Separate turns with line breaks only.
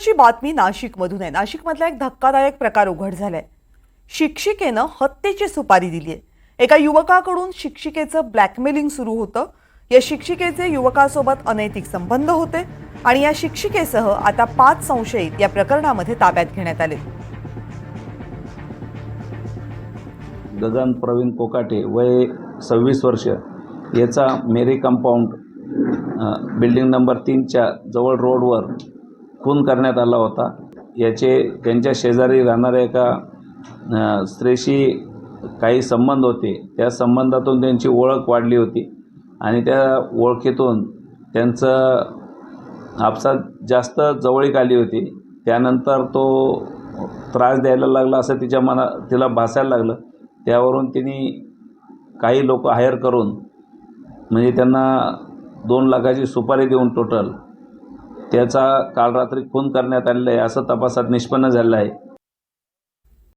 महत्वाची बातमी नाशिकमधून आहे. नाशिकमधला एक धक्कादायक प्रकार उघड झालाय. शिक्षिकेनं हत्येची सुपारी दिली आहे एका युवकाकडून शिक्षिकेचं ब्लॅकमेलिंग सुरू होतं. या शिक्षिकेचे युवकासोबत अनैतिक संबंध होते आणि या शिक्षिकेसह आता पाच संशयित या प्रकरणामध्ये ताब्यात घेण्यात आले.
गगन प्रवीण कोकाटे वय सव्वीस वर्ष. याचा मेरी कंपाऊंड बिल्डिंग नंबर तीनच्या जवळ रोडवर खून करण्यात आला होता. याचे त्यांच्या शेजारी राहणाऱ्या एका स्त्रीशी काही संबंध होते. त्या संबंधातून त्यांची ओळख वाढली होती आणि त्या ओळखीतून त्यांचं आपसात जास्त जवळीक आली होती. त्यानंतर तो त्रास द्यायला लागला असं तिच्या मना तिला भासायला लागलं. त्यावरून तिने काही लोक हायर करून म्हणजे त्यांना दोन लाखाची सुपारी देऊन टोटल त्याचा काल रात्री खून करण्यात आलेला आहे असं तपासात निष्पन्न झालेलं आहे.